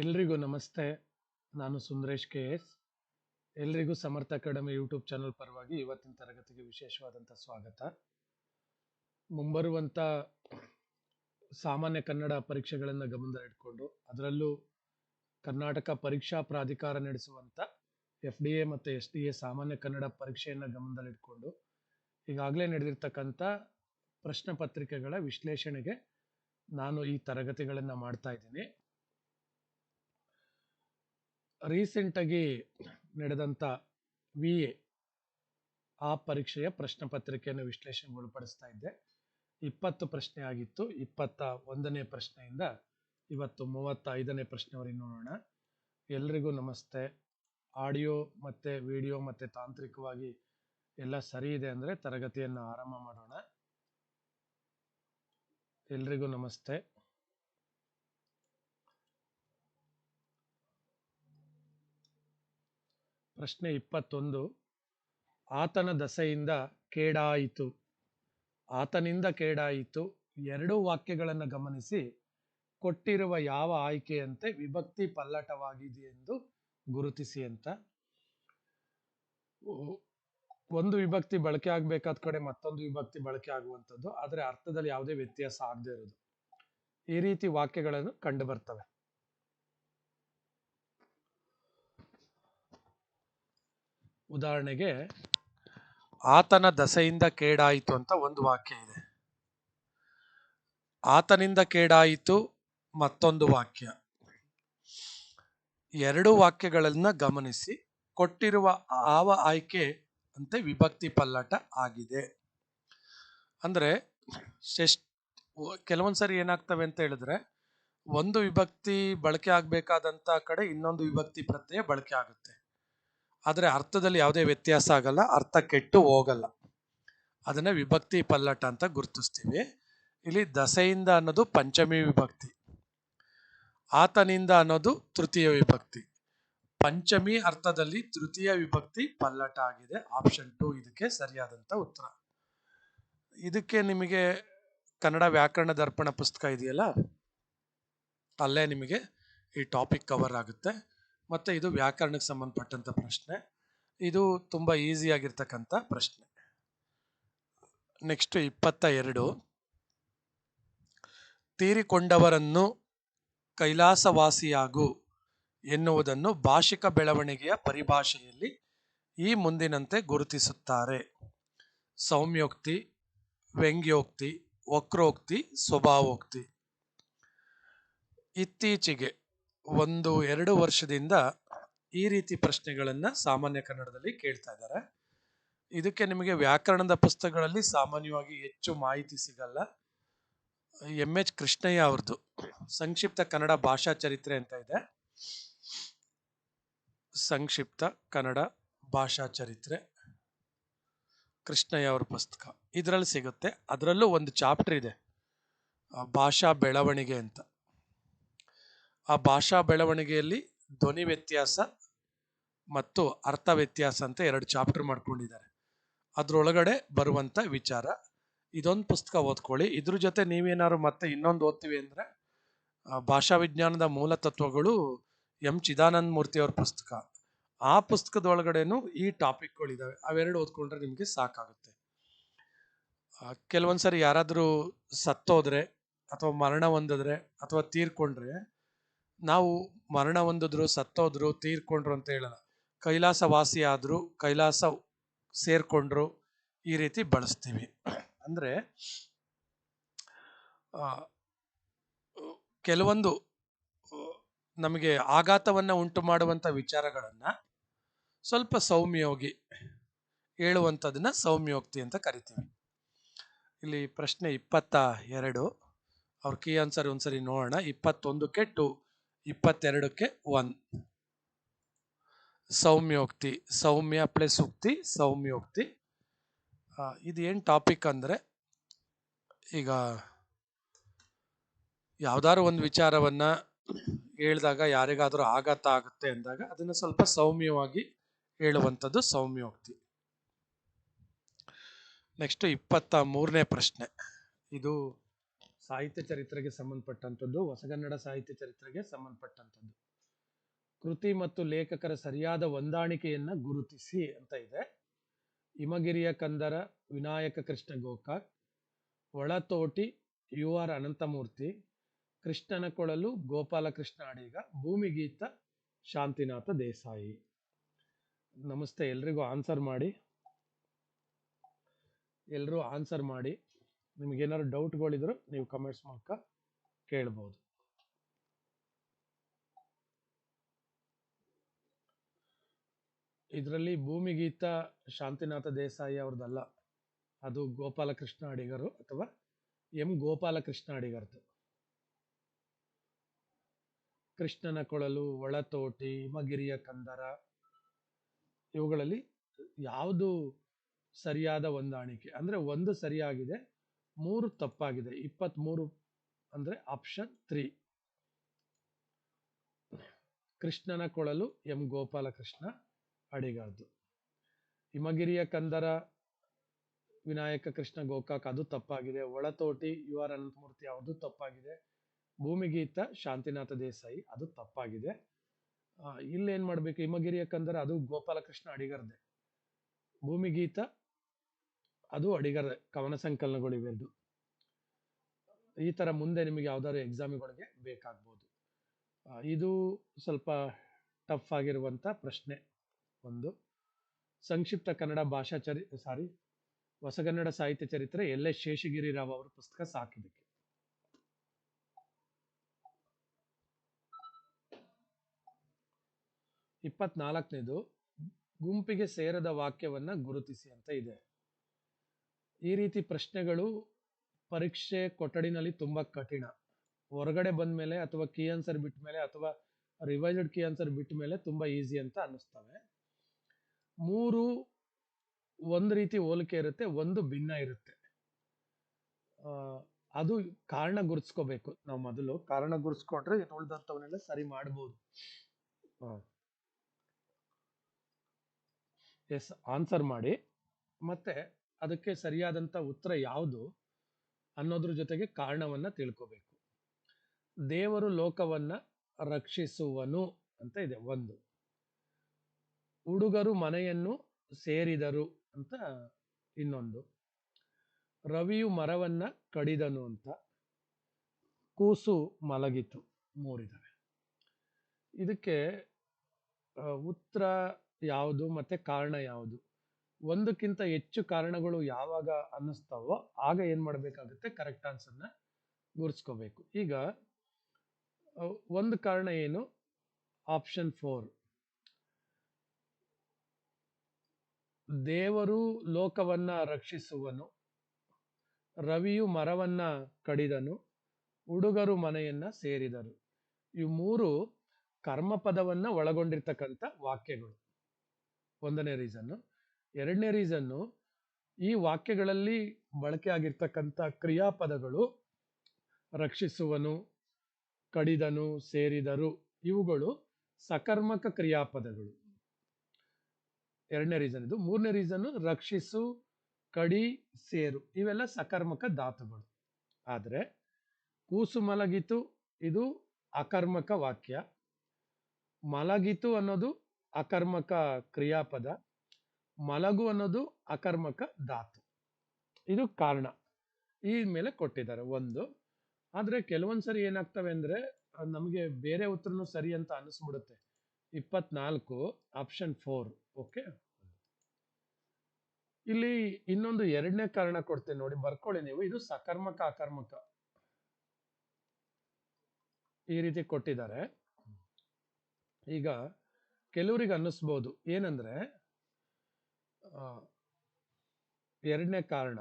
ಎಲ್ರಿಗೂ ನಮಸ್ತೆ. ನಾನು ಸುಂದರೇಶ್ ಕೆ ಎಸ್. ಎಲ್ರಿಗೂ ಸಮರ್ಥ ಅಕಾಡೆಮಿ ಯೂಟ್ಯೂಬ್ ಚಾನಲ್ ಪರವಾಗಿ ಇವತ್ತಿನ ತರಗತಿಗೆ ವಿಶೇಷವಾದಂಥ ಸ್ವಾಗತ. ಮುಂಬರುವಂಥ ಸಾಮಾನ್ಯ ಕನ್ನಡ ಪರೀಕ್ಷೆಗಳನ್ನು ಗಮನದಲ್ಲಿಟ್ಕೊಂಡು ಅದರಲ್ಲೂ ಕರ್ನಾಟಕ ಪರೀಕ್ಷಾ ಪ್ರಾಧಿಕಾರ ನಡೆಸುವಂಥ ಎಫ್ ಡಿ ಎ ಮತ್ತು ಎಸ್ ಡಿ ಎ ಸಾಮಾನ್ಯ ಕನ್ನಡ ಪರೀಕ್ಷೆಯನ್ನು ಗಮನದಲ್ಲಿಟ್ಕೊಂಡು ಈಗಾಗಲೇ ನಡೆದಿರ್ತಕ್ಕಂಥ ಪ್ರಶ್ನೆ ಪತ್ರಿಕೆಗಳ ವಿಶ್ಲೇಷಣೆಗೆ ನಾನು ಈ ತರಗತಿಗಳನ್ನು ಮಾಡ್ತಾ ಇದ್ದೀನಿ. ರೀಸೆಂಟಾಗಿ ನಡೆದಂಥ ವಿ ಎ, ಆ ಪರೀಕ್ಷೆಯ ಪ್ರಶ್ನೆ ಪತ್ರಿಕೆಯನ್ನು ವಿಶ್ಲೇಷಣೆಗೊಳಪಡಿಸ್ತಾ ಇದ್ದೆ. ಇಪ್ಪತ್ತು ಪ್ರಶ್ನೆ ಆಗಿತ್ತು. ಇಪ್ಪತ್ತ ಒಂದನೇ ಪ್ರಶ್ನೆಯಿಂದ ಇವತ್ತು ಮೂವತ್ತೈದನೇ ಪ್ರಶ್ನೆವರೆಗೆ ನೋಡೋಣ. ಎಲ್ರಿಗೂ ನಮಸ್ತೆ. ಆಡಿಯೋ ಮತ್ತು ವಿಡಿಯೋ ಮತ್ತು ತಾಂತ್ರಿಕವಾಗಿ ಎಲ್ಲ ಸರಿ ಇದೆ ಅಂದರೆ ತರಗತಿಯನ್ನು ಆರಂಭ ಮಾಡೋಣ. ಎಲ್ರಿಗೂ ನಮಸ್ತೆ. ಪ್ರಶ್ನೆ ಇಪ್ಪತ್ತೊಂದು. ಆತನ ದಸೆಯಿಂದ ಕೇಡಾಯಿತು. ಆತನಿಂದ ಕೇಡಾಯಿತು. ಎರಡು ವಾಕ್ಯಗಳನ್ನು ಗಮನಿಸಿ. ಕೊಟ್ಟಿರುವ ಯಾವ ಆಯ್ಕೆಯಂತೆ ವಿಭಕ್ತಿ ಪಲ್ಲಟವಾಗಿದೆ ಎಂದು ಗುರುತಿಸಿ ಅಂತ. ಒಂದು ವಿಭಕ್ತಿ ಬಳಕೆ ಆಗ್ಬೇಕಾದ ಕಡೆ ಮತ್ತೊಂದು ವಿಭಕ್ತಿ ಬಳಕೆ ಆಗುವಂಥದ್ದು. ಆದರೆ ಅರ್ಥದಲ್ಲಿ ಯಾವುದೇ ವ್ಯತ್ಯಾಸ ಆಗದೆ ಇರೋದು. ಈ ರೀತಿ ವಾಕ್ಯಗಳನ್ನು ಕಂಡು ಬರ್ತವೆ. ಉದಾಹರಣೆಗೆ, ಆತನ ದಸೆಯಿಂದ ಕೇಡಾಯಿತು ಅಂತ ಒಂದು ವಾಕ್ಯ ಇದೆ. ಆತನಿಂದ ಕೇಡಾಯಿತು ಮತ್ತೊಂದು ವಾಕ್ಯ. ಎರಡು ವಾಕ್ಯಗಳನ್ನು ಗಮನಿಸಿ, ಕೊಟ್ಟಿರುವ ಆವ ಆಯ್ಕೆ ಅಂತೆ ವಿಭಕ್ತಿ ಪಲ್ಲಟ ಆಗಿದೆ. ಅಂದರೆ ಕೆಲವೊಂದು ಕೆಲವೊಂದ್ಸರಿ ಏನಾಗ್ತವೆ ಅಂತ ಹೇಳಿದ್ರೆ, ಒಂದು ವಿಭಕ್ತಿ ಬಳಕೆ ಆಗಬೇಕಾದಂಥ ಕಡೆ ಇನ್ನೊಂದು ವಿಭಕ್ತಿ ಪ್ರತ್ಯಯ ಬಳಕೆ ಆಗುತ್ತೆ. ಆದರೆ ಅರ್ಥದಲ್ಲಿ ಯಾವುದೇ ವ್ಯತ್ಯಾಸ ಆಗಲ್ಲ, ಅರ್ಥ ಕೆಟ್ಟು ಹೋಗಲ್ಲ. ಅದನ್ನ ವಿಭಕ್ತಿ ಪಲ್ಲಟ ಅಂತ ಗುರುತಿಸ್ತೀವಿ. ಇಲ್ಲಿ ದಸೆಯಿಂದ ಅನ್ನೋದು ಪಂಚಮಿ ವಿಭಕ್ತಿ, ಆತನಿಂದ ಅನ್ನೋದು ತೃತೀಯ ವಿಭಕ್ತಿ. ಪಂಚಮಿ ಅರ್ಥದಲ್ಲಿ ತೃತೀಯ ವಿಭಕ್ತಿ ಪಲ್ಲಟ ಆಗಿದೆ. ಆಪ್ಷನ್ ಟು ಇದಕ್ಕೆ ಸರಿಯಾದಂತ ಉತ್ತರ. ಇದಕ್ಕೆ ನಿಮಗೆ ಕನ್ನಡ ವ್ಯಾಕರಣ ದರ್ಪಣ ಪುಸ್ತಕ ಇದೆಯಲ್ಲ? ಅಲ್ಲೇ ನಿಮಗೆ ಈ ಟಾಪಿಕ್ ಕವರ್ ಆಗುತ್ತೆ. ಮತ್ತೆ ಇದು ವ್ಯಾಕರಣಕ್ಕೆ ಸಂಬಂಧಪಟ್ಟಂತ ಪ್ರಶ್ನೆ. ಇದು ತುಂಬಾ ಈಸಿ ಆಗಿರ್ತಕ್ಕಂಥ ಪ್ರಶ್ನೆ. ನೆಕ್ಸ್ಟ್ ಇಪ್ಪತ್ತ ಎರಡು ತೀರಿಕೊಂಡವರನ್ನು ಕೈಲಾಸವಾಸಿಯಾಗು ಎನ್ನುವುದನ್ನು ಭಾಷಿಕ ಬೆಳವಣಿಗೆಯ ಪರಿಭಾಷೆಯಲ್ಲಿ ಈ ಮುಂದಿನಂತೆ ಗುರುತಿಸುತ್ತಾರೆ. ಸೌಮ್ಯೋಕ್ತಿ, ವ್ಯಂಗ್ಯೋಕ್ತಿ, ವಕ್ರೋಕ್ತಿ, ಸ್ವಭಾವೋಕ್ತಿ. ಇತ್ತೀಚೆಗೆ ಒಂದು ಎರಡು ವರ್ಷದಿಂದ ಈ ರೀತಿ ಪ್ರಶ್ನೆಗಳನ್ನು ಸಾಮಾನ್ಯ ಕನ್ನಡದಲ್ಲಿ ಕೇಳ್ತಾ ಇದ್ದಾರೆ. ಇದಕ್ಕೆ ನಿಮಗೆ ವ್ಯಾಕರಣದ ಪುಸ್ತಕಗಳಲ್ಲಿ ಸಾಮಾನ್ಯವಾಗಿ ಹೆಚ್ಚು ಮಾಹಿತಿ ಸಿಗಲ್ಲ. ಎಂ. ಎಚ್. ಕೃಷ್ಣಯ್ಯ ಅವ್ರದ್ದು ಸಂಕ್ಷಿಪ್ತ ಕನ್ನಡ ಭಾಷಾ ಚರಿತ್ರೆ ಅಂತ ಇದೆ. ಸಂಕ್ಷಿಪ್ತ ಕನ್ನಡ ಭಾಷಾ ಚರಿತ್ರೆ ಕೃಷ್ಣಯ್ಯ ಅವ್ರ ಪುಸ್ತಕ. ಇದರಲ್ಲಿ ಸಿಗುತ್ತೆ. ಅದರಲ್ಲೂ ಒಂದು ಚಾಪ್ಟರ್ ಇದೆ. ಭಾಷಾ ಬೆಳವಣಿಗೆ ಅಂತ. ಆ ಭಾಷಾ ಬೆಳವಣಿಗೆಯಲ್ಲಿ ಧ್ವನಿ ವ್ಯತ್ಯಾಸ ಮತ್ತು ಅರ್ಥ ವ್ಯತ್ಯಾಸ ಅಂತ ಎರಡು ಚಾಪ್ಟರ್ ಮಾಡ್ಕೊಂಡಿದ್ದಾರೆ. ಅದ್ರೊಳಗಡೆ ಬರುವಂತ ವಿಚಾರ. ಇದೊಂದು ಪುಸ್ತಕ ಓದ್ಕೊಳ್ಳಿ. ಇದ್ರ ಜೊತೆ ನೀವೇನಾದ್ರು ಮತ್ತೆ ಇನ್ನೊಂದು ಓದ್ತೀವಿ ಅಂದ್ರೆ ಭಾಷಾ ವಿಜ್ಞಾನದ ಮೂಲ ತತ್ವಗಳು ಎಂ ಚಿದಾನಂದ ಮೂರ್ತಿ ಅವ್ರ ಪುಸ್ತಕ. ಆ ಪುಸ್ತಕದ ಟಾಪಿಕ್ ಈ ಟಾಪಿಕ್ಗಳಿದಾವೆ ಅವೆರಡು ಓದ್ಕೊಂಡ್ರೆ ನಿಮಗೆ ಸಾಕಾಗುತ್ತೆ. ಕೆಲವೊಂದ್ಸರಿ ಯಾರಾದರೂ ಸತ್ತೋದ್ರೆ ಅಥವಾ ಮರಣ ಹೊಂದಿದ್ರೆ ಅಥವಾ ತೀರ್ಕೊಂಡ್ರೆ ನಾವು ಮರಣ ಹೊಂದಿದ್ರು ಸತ್ತೋದ್ರು ತೀರ್ಕೊಂಡ್ರು ಅಂತ ಹೇಳಲ್ಲ. ಕೈಲಾಸ ವಾಸಿ ಆದ್ರು ಕೈಲಾಸ ಸೇರ್ಕೊಂಡ್ರು ಈ ರೀತಿ ಬಳಸ್ತೀವಿ. ಅಂದ್ರೆ ಕೆಲವೊಂದು ನಮಗೆ ಆಘಾತವನ್ನ ಉಂಟು ಮಾಡುವಂತ ವಿಚಾರಗಳನ್ನ ಸ್ವಲ್ಪ ಸೌಮ್ಯೋಗಿ ಹೇಳುವಂಥದನ್ನ ಸೌಮ್ಯೋಕ್ತಿ ಅಂತ ಕರಿತೀವಿ. ಇಲ್ಲಿ ಪ್ರಶ್ನೆ ಇಪ್ಪತ್ತ ಎರಡು. ಅವ್ರ ಕೀ ಆನ್ಸರ್ ಒಂದ್ಸರಿ ನೋಡೋಣ. ಇಪ್ಪತ್ತೊಂದಕ್ಕೆ ಟು ಇಪ್ಪತ್ತೆರಡಕ್ಕೆ ಒನ್ ಸೌಮ್ಯೋಕ್ತಿ, ಸೌಮ್ಯ ಪ್ಲಸ್ ಉಕ್ತಿ, ಸೌಮ್ಯೋಕ್ತಿ. ಇದು ಏನು ಟಾಪಿಕ್ ಅಂದ್ರೆ, ಈಗ ಯಾವ್ದಾದ್ರು ಒಂದು ವಿಚಾರವನ್ನ ಹೇಳಿದಾಗ ಯಾರಿಗಾದರೂ ಆಘಾತ ಆಗುತ್ತೆ ಅಂದಾಗ ಅದನ್ನ ಸ್ವಲ್ಪ ಸೌಮ್ಯವಾಗಿ ಹೇಳುವಂಥದ್ದು ಸೌಮ್ಯೋಕ್ತಿ. ನೆಕ್ಸ್ಟ್ ಇಪ್ಪತ್ತ ಮೂರನೇ ಪ್ರಶ್ನೆ. ಇದು ಸಾಹಿತ್ಯ ಚರಿತ್ರೆಗೆ ಸಂಬಂಧಪಟ್ಟಂಥದ್ದು, ಹೊಸಗನ್ನಡ ಸಾಹಿತ್ಯ ಚರಿತ್ರೆಗೆ ಸಂಬಂಧಪಟ್ಟಂಥದ್ದು. ಕೃತಿ ಮತ್ತು ಲೇಖಕರ ಸರಿಯಾದ ಹೊಂದಾಣಿಕೆಯನ್ನು ಗುರುತಿಸಿ ಅಂತ ಇದೆ. ಹಿಮಗಿರಿಯ ಕಂದರ, ವಿನಾಯಕ ಕೃಷ್ಣ ಗೋಕಾಕ್ ಒಳತೋಟಿ, ಯು ಆರ್ ಅನಂತಮೂರ್ತಿ, ಕೃಷ್ಣನ ಕೊಳಲು, ಗೋಪಾಲಕೃಷ್ಣ ಅಡಿಗ ಭೂಮಿಗೀತ ಶಾಂತಿನಾಥ ದೇಸಾಯಿ. ನಮಸ್ತೆ, ಎಲ್ರಿಗೂ ಆನ್ಸರ್ ಮಾಡಿ. ಎಲ್ಲರೂ ಆನ್ಸರ್ ಮಾಡಿ. ನಿಮ್ಗೇನಾದ್ರು ಡೌಟ್ಗಳಿದ್ರು ನೀವು ಕಮೆಂಟ್ಸ್ ಮೂಲಕ ಕೇಳ್ಬೋದು. ಇದರಲ್ಲಿ ಭೂಮಿಗೀತ ಶಾಂತಿನಾಥ ದೇಸಾಯಿ ಅವ್ರದ್ದಲ್ಲ, ಅದು ಗೋಪಾಲಕೃಷ್ಣ ಅಡಿಗರು ಅಥವಾ ಎಂ ಗೋಪಾಲಕೃಷ್ಣ ಅಡಿಗರ್ದು ಕೃಷ್ಣನ ಕೊಳಲು, ಒಳತೋಟಿ, ಹಿಮಗಿರಿಯ ಕಂದರ, ಇವುಗಳಲ್ಲಿ ಯಾವುದು ಸರಿಯಾದ ಹೊಂದಾಣಿಕೆ? ಅಂದ್ರೆ ಒಂದು ಸರಿಯಾಗಿದೆ ಮೂರು ತಪ್ಪಾಗಿದೆ. ಇಪ್ಪತ್ತ್ಮೂರು ಅಂದ್ರೆ ಆಪ್ಷನ್ ತ್ರೀ ಕೃಷ್ಣನ ಕೊಳಲು ಎಂ ಗೋಪಾಲಕೃಷ್ಣ ಅಡಿಗಾರ್ದು ಹಿಮಗಿರಿಯ ಕಂದರ, ವಿನಾಯಕ ಕೃಷ್ಣ ಗೋಕಾಕ್, ಅದು ತಪ್ಪಾಗಿದೆ. ಒಳತೋಟಿ, ಯು ಆರ್ ಅನಂತಮೂರ್ತಿ ಅದು ತಪ್ಪಾಗಿದೆ. ಭೂಮಿಗೀತ, ಶಾಂತಿನಾಥ ದೇಸಾಯಿ, ಅದು ತಪ್ಪಾಗಿದೆ. ಇಲ್ಲೇನು ಮಾಡ್ಬೇಕು? ಹಿಮಗಿರಿಯ ಕಂದರ, ಅದು ಗೋಪಾಲಕೃಷ್ಣ ಅಡಿಗರ್ದೆ. ಭೂಮಿಗೀತ ಅದು ಅಡಿಗರ ಕವನ ಸಂಕಲನಗಳು ಇವೆರಡು ಈ ತರ ಮುಂದೆ ನಿಮಗೆ ಯಾವ್ದಾದ್ರು ಎಕ್ಸಾಮ್ಗಳಿಗೆ ಬೇಕಾಗ್ಬೋದು. ಇದು ಸ್ವಲ್ಪ ಟಫ್ ಆಗಿರುವಂತ ಪ್ರಶ್ನೆ ಒಂದು. ಸಂಕ್ಷಿಪ್ತ ಕನ್ನಡ ಭಾಷಾ ಚರಿ ಸಾರಿ ಹೊಸಗನ್ನಡ ಸಾಹಿತ್ಯ ಚರಿತ್ರೆ ಎಲ್ ಎಸ್ ಶೇಷಗಿರಿ ರಾವ್ ಅವರ ಪುಸ್ತಕ ಸಾಕಿದಕ್ಕೆ ಇಪ್ಪತ್ನಾಲ್ಕನೇದು, ಗುಂಪಿಗೆ ಸೇರದ ವಾಕ್ಯವನ್ನ ಗುರುತಿಸಿ ಅಂತ ಇದೆ. ಈ ರೀತಿ ಪ್ರಶ್ನೆಗಳು ಪರೀಕ್ಷೆ ಕೊಠಡಿನಲ್ಲಿ ತುಂಬ ಕಠಿಣ. ಹೊರಗಡೆ ಬಂದ ಮೇಲೆ ಅಥವಾ ಕೀ ಆನ್ಸರ್ ಬಿಟ್ಟ ಮೇಲೆ ಅಥವಾ ರಿವೈಸ್ಡ್ ಕೀ ಆನ್ಸರ್ ಬಿಟ್ಟ ಮೇಲೆ ತುಂಬ ಈಸಿ ಅಂತ ಅನ್ನಿಸ್ತವೆ. ಮೂರು ಒಂದು ರೀತಿ ಹೋಲಿಕೆ ಇರುತ್ತೆ, ಒಂದು ಭಿನ್ನ ಇರುತ್ತೆ. ಅದು ಕಾರಣ ಗುರುತಿಸ್ಕೋಬೇಕು ನಾವು ಮೊದಲು. ಕಾರಣ ಗುರುತಿಸ್ಕೊಂಡ್ರೆ ಉಳಿದಂಥವನ್ನೆಲ್ಲ ಸರಿ ಮಾಡ್ಬೋದು. ಎಸ್ ಆನ್ಸರ್ ಮಾಡಿ. ಮತ್ತೆ ಅದಕ್ಕೆ ಸರಿಯಾದಂಥ ಉತ್ತರ ಯಾವುದು ಅನ್ನೋದ್ರ ಜೊತೆಗೆ ಕಾರಣವನ್ನು ತಿಳ್ಕೋಬೇಕು. ದೇವರು ಲೋಕವನ್ನ ರಕ್ಷಿಸುವನು ಅಂತ ಇದೆ ಒಂದು. ಹುಡುಗರು ಮನೆಯನ್ನು ಸೇರಿದರು ಅಂತ ಇನ್ನೊಂದು. ರವಿಯು ಮರವನ್ನ ಕಡಿದನು ಅಂತ. ಕೂಸು ಮಲಗಿತು, ಮೂರಿದವೆ. ಇದಕ್ಕೆ ಉತ್ತರ ಯಾವುದು ಮತ್ತೆ ಕಾರಣ ಯಾವುದು? ಒಂದಕ್ಕಿಂತ ಹೆಚ್ಚು ಕಾರಣಗಳು ಯಾವಾಗ ಅನ್ನಿಸ್ತಾವೋ ಆಗ ಏನು ಮಾಡಬೇಕಾಗುತ್ತೆ? ಕರೆಕ್ಟ್ ಆನ್ಸರ್ನ ಗುರ್ಸ್ಕೋಬೇಕು. ಈಗ ಒಂದು ಕಾರಣ ಏನು? ಆಪ್ಷನ್ ಫೋರ್ ದೇವರು ಲೋಕವನ್ನ ರಕ್ಷಿಸುವನು, ರವಿಯು ಮರವನ್ನ ಕಡಿದನು ಹುಡುಗರು ಮನೆಯನ್ನ ಸೇರಿದರು. ಇವು ಮೂರು ಕರ್ಮಪದವನ್ನ ಒಳಗೊಂಡಿರ್ತಕ್ಕಂಥ ವಾಕ್ಯಗಳು. ಒಂದನೇ ರೀಸನ್ನು ಎರಡನೇ ರೀಸನ್ನು ಈ ವಾಕ್ಯಗಳಲ್ಲಿ ಬಳಕೆ ಆಗಿರ್ತಕ್ಕಂಥ ಕ್ರಿಯಾಪದಗಳು ರಕ್ಷಿಸುವನು, ಕಡಿದನು, ಸೇರಿದರು, ಇವುಗಳು ಸಕರ್ಮಕ ಕ್ರಿಯಾಪದಗಳು. ಎರಡನೇ ರೀಸನ್ ಇದು. ಮೂರನೇ ರೀಸನ್ನು ರಕ್ಷಿಸು, ಕಡಿ, ಸೇರು. ಇವೆಲ್ಲ ಸಕರ್ಮಕ ಧಾತುಗಳು. ಆದರೆ ಕೂಸು ಮಲಗಿತು, ಇದು ಅಕರ್ಮಕ ವಾಕ್ಯ. ಮಲಗಿತು ಅನ್ನೋದು ಅಕರ್ಮಕ ಕ್ರಿಯಾಪದ. ಮಲಗು ಅನ್ನೋದು ಅಕರ್ಮಕ ಧಾತು. ಇದು ಕಾರಣ. ಈ ಮೇಲೆ ಕೊಟ್ಟಿದ್ದಾರೆ ಒಂದು. ಆದರೆ ಕೆಲವೊಂದ್ಸರಿ ಏನಾಗ್ತವೆ ಅಂದರೆ ನಮಗೆ ಬೇರೆ ಉತ್ತರನು ಸರಿ ಅಂತ ಅನಿಸ್ಬಿಡುತ್ತೆ. ಇಪ್ಪತ್ನಾಲ್ಕು ಆಪ್ಷನ್ ಫೋರ್ ಓಕೆ ಇಲ್ಲಿ ಇನ್ನೊಂದು ಎರಡನೇ ಕಾರಣ ಕೊಡ್ತೇನೆ ನೋಡಿ, ಬರ್ಕೊಳ್ಳಿ ನೀವು. ಇದು ಸಕರ್ಮಕ, ಅಕರ್ಮಕ. ಈ ರೀತಿ ಕೊಟ್ಟಿದ್ದಾರೆ. ಈಗ, ಕೆಲವರಿಗೆ ಅನ್ನಿಸ್ಬೋದು. ಏನಂದ್ರೆ ಎರಡನೇ ಕಾರಣ.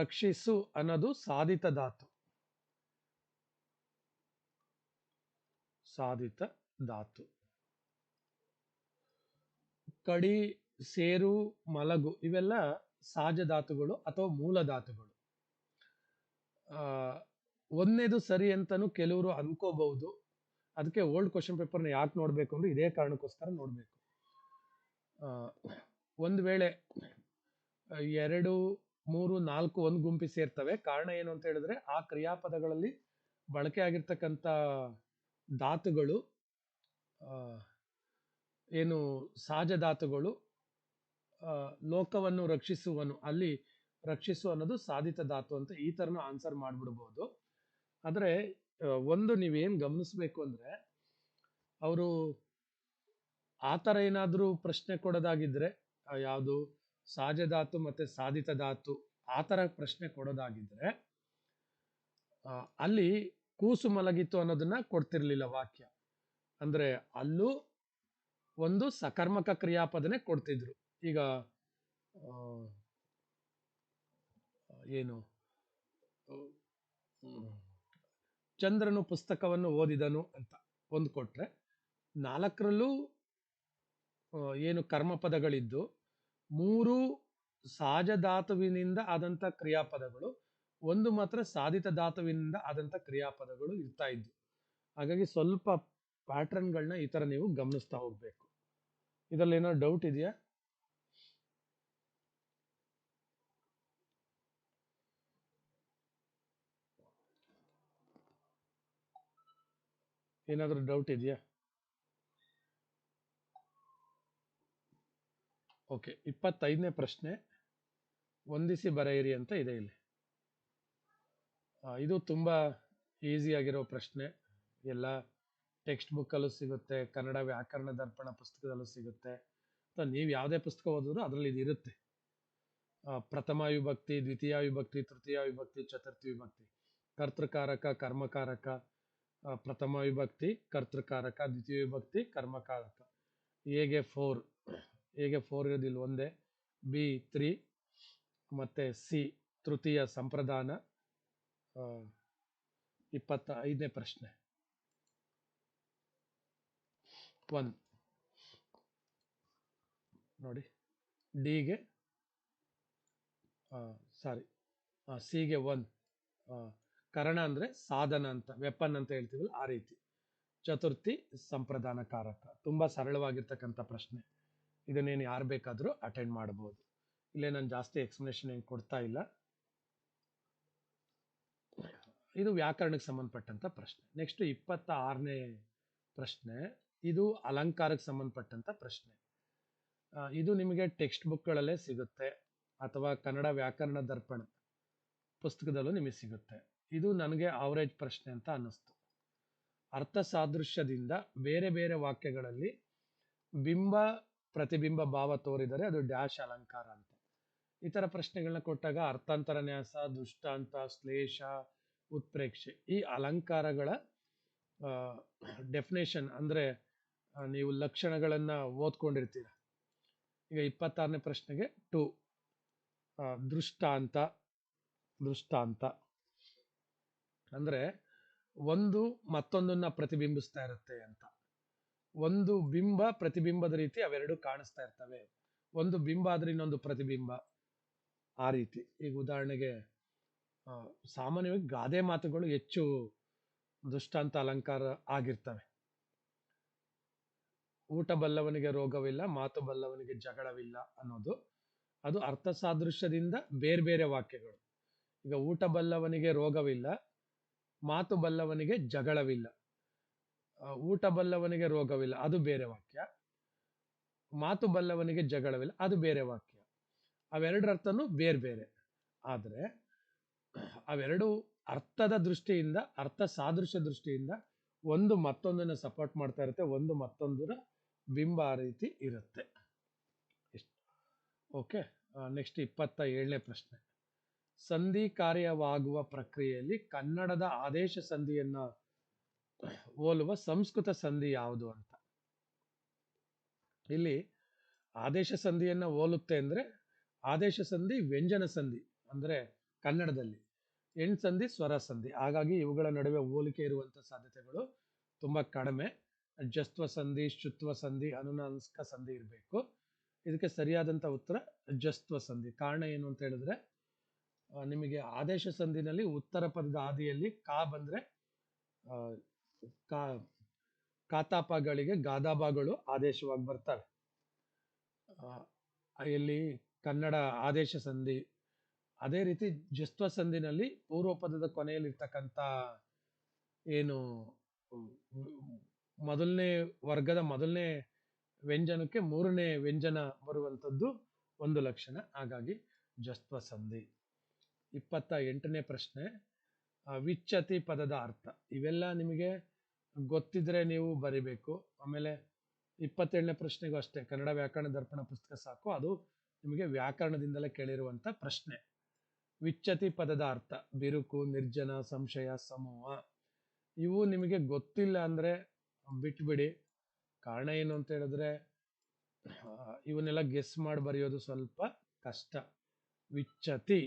ರಕ್ಷಿಸು ಅನ್ನೋದು ಸಾಧಿತ ಧಾತು. ಸಾಧಿತ ಧಾತು. ಕಡಿ ಸೇರು ಮಲಗು ಇವೆಲ್ಲ ಸಹಜ ಧಾತುಗಳು ಅಥವಾ ಮೂಲ ಧಾತುಗಳು. ಆ, ಒಂದನೇದು ಸರಿ ಅಂತಾನು ಕೆಲವರು ಅನ್ಕೋಬಹುದು. ಅದಕ್ಕೆ ಓಲ್ಡ್ ಕ್ವಶನ್ ಪೇಪರ್ನ ಯಾಕೆ ನೋಡ್ಬೇಕು ಅಂದ್ರೆ ಇದೇ ಕಾರಣಕ್ಕೋಸ್ಕರ ನೋಡ್ಬೇಕು. ಒಂದು ವೇಳೆ ಎರಡು, ಮೂರು, ನಾಲ್ಕು ಒಂದು ಗುಂಪಿ ಸೇರ್ತವೆ, ಕಾರಣ ಏನು ಅಂತ ಹೇಳಿದ್ರೆ ಆ ಕ್ರಿಯಾಪದಗಳಲ್ಲಿ ಬಳಕೆ ಆಗಿರ್ತಕ್ಕಂಥ ಧಾತುಗಳು ಏನು ಸಹಜ ಧಾತುಗಳು ಲೋಕವನ್ನು ರಕ್ಷಿಸುವನು, ಅಲ್ಲಿ ರಕ್ಷಿಸು ಅನ್ನೋದು ಸಾಧಿತ ಧಾತು ಅಂತ ಈ ಥರನೂ ಆನ್ಸರ್ ಮಾಡಿಬಿಡ್ಬೋದು. ಆದರೆ ಒಂದು ನೀವೇನು ಗಮನಿಸ್ಬೇಕು ಅಂದರೆ, ಅವರು ಆ ಥರ ಏನಾದರೂ ಪ್ರಶ್ನೆ ಕೊಡೋದಾಗಿದ್ರೆ ಯಾವುದು ಸಹಜ ಧಾತು ಮತ್ತು ಸಾಧಿತ ಧಾತು ಆ ಥರ ಪ್ರಶ್ನೆ ಕೊಡೋದಾಗಿದ್ರೆ ಅಲ್ಲಿ ಕೂಸು ಮಲಗಿತ್ತು ಅನ್ನೋದನ್ನ ಕೊಡ್ತಿರ್ಲಿಲ್ಲ ವಾಕ್ಯ ಅಂದ್ರೆ ಅಲ್ಲೂ ಒಂದು ಸಕರ್ಮಕ ಕ್ರಿಯಾಪದನೆ ಕೊಡ್ತಿದ್ರು ಈಗ ಏನು. ಚಂದ್ರನು ಪುಸ್ತಕವನ್ನು ಓದಿದನು ಅಂತ ಒಂದು ಕೊಟ್ಟರೆ ನಾಲ್ಕರಲ್ಲೂ ಏನು ಕರ್ಮಪದಗಳಿದ್ದು, ಮೂರು ಸಹಜ ಧಾತುವಿನಿಂದ ಆದಂಥ ಕ್ರಿಯಾಪದಗಳು, ಒಂದು ಮಾತ್ರ ಸಾಧಿತ ಧಾತುವಿನಿಂದ ಆದಂಥ ಕ್ರಿಯಾಪದಗಳು ಇರ್ತಾ ಇದ್ವು. ಹಾಗಾಗಿ ಸ್ವಲ್ಪ ಪ್ಯಾಟ್ರನ್ಗಳನ್ನ ಈ ಥರ ನೀವು ಗಮನಿಸ್ತಾ ಹೋಗಬೇಕು. ಇದರಲ್ಲಿ ಏನೋ ಡೌಟ್ ಇದೆಯಾ? ಏನಾದರೂ ಡೌಟ್ ಇದೆಯಾ? ಓಕೆ ಇಪ್ಪತ್ತೈದನೇ ಪ್ರಶ್ನೆ. ಹೊಂದಿಸಿ ಬರೆಯಿರಿ ಅಂತ ಇದೆ ಇಲ್ಲಿ. ಇದು ತುಂಬ ಆಗಿರೋ ಪ್ರಶ್ನೆ. ಎಲ್ಲ ಟೆಕ್ಸ್ಟ್ ಬುಕ್ಕಲ್ಲೂ ಸಿಗುತ್ತೆ, ಕನ್ನಡ ವ್ಯಾಕರಣ ದರ್ಪಣ ಪುಸ್ತಕದಲ್ಲೂ ಸಿಗುತ್ತೆ. ಅಥವಾ ನೀವು ಯಾವುದೇ ಪುಸ್ತಕ ಓದಿದ್ರು ಅದರಲ್ಲಿ ಇದು ಇರುತ್ತೆ. ಪ್ರಥಮ ವಿಭಕ್ತಿ, ದ್ವಿತೀಯ ವಿಭಕ್ತಿ, ತೃತೀಯ ವಿಭಕ್ತಿ, ಚತುರ್ಥಿ ವಿಭಕ್ತಿ. ಕರ್ತೃಕಾರಕ, ಕರ್ಮಕಾರಕ ಪ್ರಥಮ ವಿಭಕ್ತಿ, ಕರ್ತೃಕಾರಕ, ದ್ವಿತೀಯ ವಿಭಕ್ತಿ, ಕರ್ಮಕಾರಕ. ಎಗೆ ಫೋರ್ ಎಗೆ ಫೋರ್ ಇರೋದಿಲ್ಲ, ಒಂದೇ. ಬಿ ತ್ರೀ ಮತ್ತು ಸಿ ತೃತೀಯ ಸಂಪ್ರದಾನ. ಇಪ್ಪತ್ತ ಐದನೇ ಪ್ರಶ್ನೆ. ಒನ್ ನೋಡಿ. ಡಿಗೆ ಸಾರಿ ಸಿಗೆ ಒನ್ ಕರಣ ಅಂದರೆ ಸಾಧನ ಅಂತ ವೆಪನ್ ಅಂತ ಹೇಳ್ತೀವಲ್ಲ ಆ ರೀತಿ. ಚತುರ್ಥಿ ಸಂಪ್ರದಾನ ಕಾರಕ. ತುಂಬ ಸರಳವಾಗಿರ್ತಕ್ಕಂಥ ಪ್ರಶ್ನೆ. ಇದನ್ನೇನು ಯಾರು ಬೇಕಾದರೂ ಅಟೆಂಡ್ ಮಾಡ್ಬೋದು ಇಲ್ಲೇ ನಾನು ಜಾಸ್ತಿ ಎಕ್ಸ್ಪ್ಲನೇಷನ್ ಏನು ಕೊಡ್ತಾ ಇಲ್ಲ. ಇದು ವ್ಯಾಕರಣಕ್ಕೆ ಸಂಬಂಧಪಟ್ಟಂತ ಪ್ರಶ್ನೆ. ನೆಕ್ಸ್ಟ್ ಇಪ್ಪತ್ತ ಆರನೇ ಪ್ರಶ್ನೆ. ಇದು ಅಲಂಕಾರಕ್ಕೆ ಸಂಬಂಧಪಟ್ಟಂತ ಪ್ರಶ್ನೆ. ಇದು ನಿಮಗೆ ಟೆಕ್ಸ್ಟ್ ಬುಕ್ಗಳಲ್ಲೇ ಸಿಗುತ್ತೆ. ಅಥವಾ ಕನ್ನಡ ವ್ಯಾಕರಣ ದರ್ಪಣ ಪುಸ್ತಕದಲ್ಲೂ ನಿಮಗೆ ಸಿಗುತ್ತೆ. ಇದು ನನಗೆ ಆವರೇಜ್ ಪ್ರಶ್ನೆ ಅಂತ ಅನ್ನಿಸ್ತು. ಅರ್ಥ ಸಾದೃಶ್ಯದಿಂದ ಬೇರೆ ಬೇರೆ ವಾಕ್ಯಗಳಲ್ಲಿ ಬಿಂಬ, ಪ್ರತಿಬಿಂಬ ಭಾವ ತೋರಿದರೆ ಅದು ಡ್ಯಾಶ್ ಅಲಂಕಾರ ಅಂತ. ಈ ಥರ ಪ್ರಶ್ನೆಗಳನ್ನ ಕೊಟ್ಟಾಗ ಅರ್ಥಾಂತರ ನ್ಯಾಸ, ದೃಷ್ಟಾಂತ, ಶ್ಲೇಷ, ಉತ್ಪ್ರೇಕ್ಷೆ ಈ ಅಲಂಕಾರಗಳ ಡೆಫಿನೇಷನ್ ಅಂದರೆ ನೀವು ಲಕ್ಷಣಗಳನ್ನು ಓದ್ಕೊಂಡಿರ್ತೀರ. ಈಗ ಇಪ್ಪತ್ತಾರನೇ ಪ್ರಶ್ನೆಗೆ ಟು ದೃಷ್ಟಾಂತ ದೃಷ್ಟಾಂತ. ಅಂದರೆ ಒಂದು ಮತ್ತೊಂದನ್ನ ಪ್ರತಿಬಿಂಬಿಸ್ತಾ ಇರುತ್ತೆ ಅಂತ. ಒಂದು ಬಿಂಬ ಪ್ರತಿಬಿಂಬದ ರೀತಿ ಅವೆರಡು ಕಾಣಿಸ್ತಾ ಇರ್ತವೆ. ಒಂದು ಬಿಂಬ ಆದ್ರೆ ಇನ್ನೊಂದು ಪ್ರತಿಬಿಂಬ. ಆ ರೀತಿ. ಈಗ ಉದಾಹರಣೆಗೆ ಸಾಮಾನ್ಯವಾಗಿ ಗಾದೆ ಮಾತುಗಳು ಹೆಚ್ಚು ದೃಷ್ಟಾಂತ ಅಲಂಕಾರ ಆಗಿರ್ತವೆ. ಊಟ ಬಲ್ಲವನಿಗೆ ರೋಗವಿಲ್ಲ, ಮಾತು ಬಲ್ಲವನಿಗೆ ಜಗಳವಿಲ್ಲ ಅನ್ನೋದು. ಅದು ಅರ್ಥ ಸಾದೃಶ್ಯದಿಂದ ಬೇರೆ ಬೇರೆ ವಾಕ್ಯಗಳು. ಈಗ ಊಟ ಬಲ್ಲವನಿಗೆ ರೋಗವಿಲ್ಲ ಮಾತು ಬಲ್ಲವನಿಗೆ ಜಗಳವಿಲ್ಲ. ಊಟ ಬಲ್ಲವನಿಗೆ ರೋಗವಿಲ್ಲ. ಅದು ಬೇರೆ ವಾಕ್ಯ. ಮಾತು ಬಲ್ಲವನಿಗೆ ಜಗಳವಿಲ್ಲ. ಅದು ಬೇರೆ ವಾಕ್ಯ. ಅವೆರಡರ ಅರ್ಥನೂ ಬೇರೆ ಬೇರೆ. ಆದರೆ, ಅವೆರಡು ಅರ್ಥದ ದೃಷ್ಟಿಯಿಂದ, ಅರ್ಥ ಸಾದೃಶ್ಯ ದೃಷ್ಟಿಯಿಂದ ಒಂದು ಮತ್ತೊಂದನ್ನು ಸಪೋರ್ಟ್ ಮಾಡ್ತಾ ಇರುತ್ತೆ. ಒಂದು ಮತ್ತೊಂದರ ಬಿಂಬ ಆ ರೀತಿ ಇರುತ್ತೆ. ಓಕೆ ನೆಕ್ಸ್ಟ್ ಇಪ್ಪತ್ತ ಏಳನೇ ಪ್ರಶ್ನೆ. ಸಂಧಿ ಕಾರ್ಯವಾಗುವ ಪ್ರಕ್ರಿಯೆಯಲ್ಲಿ ಕನ್ನಡದ ಆದೇಶ ಸಂಧಿಯನ್ನ ಹೋಲುವ ಸಂಸ್ಕೃತ ಸಂಧಿ ಯಾವುದು ಅಂತ. ಇಲ್ಲಿ ಆದೇಶ ಸಂಧಿಯನ್ನ ಹೋಲುತ್ತೆ ಅಂದರೆ ಆದೇಶ ಸಂಧಿ, ವ್ಯಂಜನ ಸಂಧಿ ಅಂದ್ರೆ ಕನ್ನಡದಲ್ಲಿ. ಎಣ್ ಸಂಧಿ, ಸ್ವರ ಸಂಧಿ. ಹಾಗಾಗಿ ಇವುಗಳ ನಡುವೆ ಹೋಲಿಕೆ ಇರುವಂತ ಸಾಧ್ಯತೆಗಳು ತುಂಬಾ ಕಡಿಮೆ. ಜಸ್ತ್ವ ಸಂಧಿ ಶುತ್ವ ಸಂಧಿ, ಅನುನಾಂಸ್ಕ ಸಂಧಿ ಇರಬೇಕು. ಇದಕ್ಕೆ ಸರಿಯಾದಂಥ ಉತ್ತರ ಜಸ್ತ್ವ ಸಂಧಿ. ಕಾರಣ ಏನು ಅಂತ ಹೇಳಿದ್ರೆ ನಿಮಗೆ ಆದೇಶ ಸಂಧಿನಲ್ಲಿ ಉತ್ತರ ಪದದ ಆದಿಯಲ್ಲಿ ಕಾ ಬಂದ್ರೆ ಕಾ, ಕಾತಾಪಗಳಿಗೆ ಗಾದಾಬಗಳು ಆದೇಶವಾಗಿ ಬರ್ತವೆ. ಇಲ್ಲಿ ಕನ್ನಡ ಆದೇಶ ಸಂಧಿ, ಅದೇ ರೀತಿ ಜಸ್ತ್ವ ಸಂಧಿನಲ್ಲಿ ಪೂರ್ವ ಪದದ ಕೊನೆಯಲ್ಲಿರ್ತಕ್ಕಂಥ ಏನು, ಮೊದಲನೇ ವರ್ಗದ ಮೊದಲನೇ ವ್ಯಂಜನಕ್ಕೆ ಮೂರನೇ ವ್ಯಂಜನ ಬರುವಂಥದ್ದು ಒಂದು ಲಕ್ಷಣ. ಹಾಗಾಗಿ ಜಸ್ತ್ವ ಸಂಧಿ. ಇಪ್ಪತ್ತ ಎಂಟನೇ ಪ್ರಶ್ನೆ ವಿಚ್ಚತಿ ಪದದ ಅರ್ಥ. ಇವೆಲ್ಲ ನಿಮಗೆ ಗೊತ್ತಿದ್ರೆ ನೀವು ಬರಿಬೇಕು. ಆಮೇಲೆ ಇಪ್ಪತ್ತೇಳನೇ ಪ್ರಶ್ನೆಗೂ ಅಷ್ಟೇ, ಕನ್ನಡ ವ್ಯಾಕರಣ ದರ್ಪಣ ಪುಸ್ತಕ ಸಾಕು. ಅದು ನಿಮಗೆ ವ್ಯಾಕರಣದಿಂದಲೇ ಕೇಳಿರುವಂಥ ಪ್ರಶ್ನೆ. ವಿಚ್ಚತಿ ಪದದ ಅರ್ಥ, ಬಿರುಕು, ನಿರ್ಜನ, ಸಂಶಯ, ಸಮೂಹ. ಇವು ನಿಮಗೆ ಗೊತ್ತಿಲ್ಲ ಅಂದರೆ ಬಿಟ್ಬಿಡಿ. ಕಾರಣ ಏನು ಅಂತ ಹೇಳಿದ್ರೆ ಇವನ್ನೆಲ್ಲ ಗೆಸ್ ಮಾಡಿ ಬರೆಯೋದು ಸ್ವಲ್ಪ ಕಷ್ಟ. ವಿಚ್ಚತಿ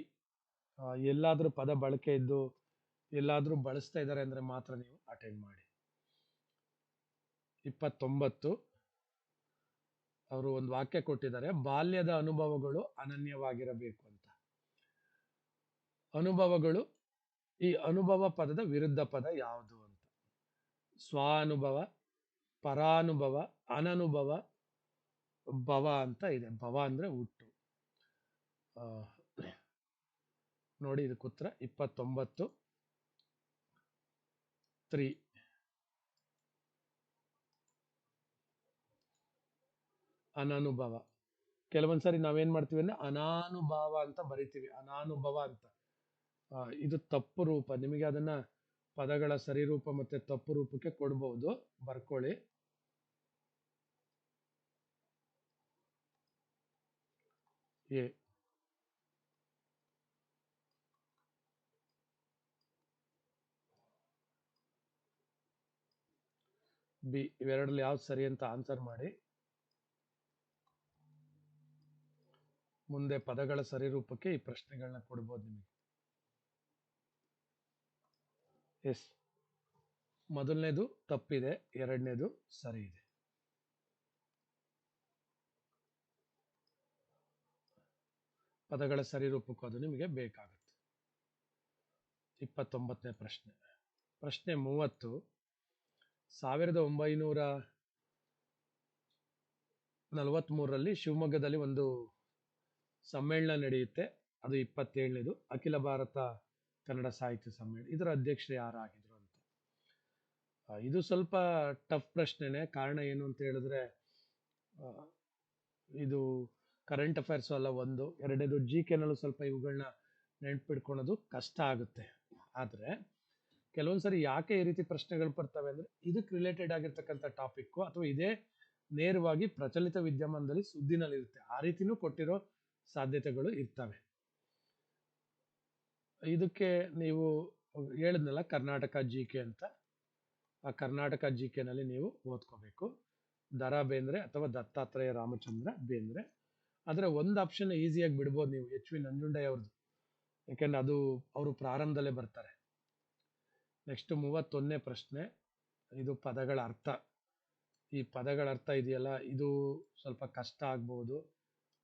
ಎಲ್ಲಾದ್ರೂ ಪದ ಬಳಕೆ ಇದ್ದು ಎಲ್ಲಾದ್ರೂ ಬಳಸ್ತಾ ಇದ್ದಾರೆ ಅಂದರೆ ಮಾತ್ರ ನೀವು ಅಟೆಂಡ್ ಮಾಡಿ. ಇಪ್ಪತ್ತೊಂಬತ್ತು, ಅವರು ಒಂದು ವಾಕ್ಯ ಕೊಟ್ಟಿದ್ದಾರೆ, ಬಾಲ್ಯದ ಅನುಭವಗಳು ಅನನ್ಯವಾಗಿರಬೇಕು ಅಂತ. ಅನುಭವಗಳು, ಈ ಅನುಭವ ಪದದ ವಿರುದ್ಧ ಪದ ಯಾವುದು ಅಂತ. ಸ್ವಾನುಭವ, ಪರಾನುಭವ, ಅನನುಭವ, ಭವ ಅಂತ ಇದೆ. ಭವ ಅಂದ್ರೆ ಹುಟ್ಟು. ನೋಡಿ ಇದಕ್ಕೆ ಉತ್ತರ ಇಪ್ಪತ್ತೊಂಬತ್ತು. ತ್ರೀ. ಅನಾನುಭವ. ಕೆಲವೊಂದು ಸಾರಿ ನಾವೇನು ಮಾಡ್ತೀವಿ ಅಂದ್ರೆ ಅನಾನುಭಾವ ಅಂತ ಬರಿತೀವಿ. ಅನಾನುಭವ ಅಂತ. ಇದು ತಪ್ಪು ರೂಪ. ನಿಮಗೆ ಅದನ್ನ ಪದಗಳ ಸರಿರೂಪ ಮತ್ತೆ ತಪ್ಪು ರೂಪಕ್ಕೆ ಕೊಡ್ಬಹುದು ಬರ್ಕೊಳ್ಳಿ. ಎ. ಬಿ ಇವೆರಡರಲ್ಲಿ ಯಾವ್ದು ಸರಿ ಅಂತ ಆನ್ಸರ್ ಮಾಡಿ. ಮುಂದೆ ಪದಗಳ ಸರಿರೂಪಕ್ಕೆ ಈ ಪ್ರಶ್ನೆಗಳನ್ನ ಕೊಡ್ಬೋದು ನಿಮಗೆ. ಎಸ್. ಮೊದಲನೇದು ತಪ್ಪಿದೆ, ಎರಡನೇದು ಸರಿ ಇದೆ. ಪದಗಳ ಸರಿರೂಪಕ್ಕೂ ಅದು ನಿಮಗೆ ಬೇಕಾಗುತ್ತೆ. ಇಪ್ಪತ್ತೊಂಬತ್ತನೇ ಪ್ರಶ್ನೆ. ಪ್ರಶ್ನೆ ಮೂವತ್ತು. ಸಾವಿರದ ಒಂಬೈನೂರ ನಲವತ್ತ್ಮೂರರಲ್ಲಿ ಶಿವಮೊಗ್ಗದಲ್ಲಿ ಒಂದು ಸಮ್ಮೇಳನ ನಡೆಯುತ್ತೆ. ಅದು ಇಪ್ಪತ್ತೇಳನೇದು. ಅಖಿಲ ಭಾರತ ಕನ್ನಡ ಸಾಹಿತ್ಯ ಸಮ್ಮೇಳನ. ಇದರ ಅಧ್ಯಕ್ಷರು ಯಾರಾಗಿದ್ರು ಅಂತ. ಇದು ಸ್ವಲ್ಪ ಟಫ್ ಪ್ರಶ್ನೆನೆ. ಕಾರಣ ಏನು ಅಂತ ಹೇಳಿದ್ರೆ ಇದು ಕರೆಂಟ್ ಅಫೇರ್ಸ್ ಅಲ್ಲ ಒಂದು. ಎರಡನೇದು ಜಿ ಕೆನಲ್ಲೂ ಸ್ವಲ್ಪ ಇವುಗಳನ್ನ ನೆನ್ಪಿಟ್ಕೊಳೋದು ಕಷ್ಟ ಆಗುತ್ತೆ. ಆದರೆ ಕೆಲವೊಂದ್ಸರಿ ಯಾಕೆ ಈ ರೀತಿ ಪ್ರಶ್ನೆಗಳು ಬರ್ತವೆ ಅಂದ್ರೆ ಇದಕ್ಕೆ ರಿಲೇಟೆಡ್ ಆಗಿರ್ತಕ್ಕಂಥ ಟಾಪಿಕ್ಕು ಅಥವಾ ಇದೇ ನೇರವಾಗಿ ಪ್ರಚಲಿತ ವಿದ್ಯಮಾನದಲ್ಲಿ ಸುದ್ದಿನಲ್ಲಿರುತ್ತೆ ಆ ರೀತಿನೂ ಕೊಟ್ಟಿರೋ ಸಾಧ್ಯತೆಗಳು ಇರ್ತವೆ. ಇದಕ್ಕೆ ನೀವು ಹೇಳಿದ್ನಲ್ಲ ಕರ್ನಾಟಕ ಜಿ ಕೆ ಅಂತ. ಆ ಕರ್ನಾಟಕ ಜಿ ಕೆನಲ್ಲಿ ನೀವು ಓದ್ಕೋಬೇಕು. ದರಾ ಬೇಂದ್ರೆ ಅಥವಾ ದತ್ತಾತ್ರೇಯ ರಾಮಚಂದ್ರ ಬೇಂದ್ರೆ. ಆದರೆ ಒಂದು ಆಪ್ಷನ್ ಈಸಿಯಾಗಿ ಬಿಡ್ಬೋದು ನೀವು. ಎಚ್ ವಿ ನಂಜುಂಡಯ್ಯ ಅವ್ರದ್ದು ಯಾಕೆಂದ್ರೆ ಅದು ಅವರು ಪ್ರಾರಂಭದಲ್ಲೇ ಬರ್ತಾರೆ. ನೆಕ್ಸ್ಟ್ ಮೂವತ್ತೊಂದನೇ ಪ್ರಶ್ನೆ. ಇದು ಪದಗಳ ಅರ್ಥ. ಈ ಪದಗಳ ಅರ್ಥ ಇದೆಯಲ್ಲ? ಇದು ಸ್ವಲ್ಪ ಕಷ್ಟ ಆಗ್ಬೋದು.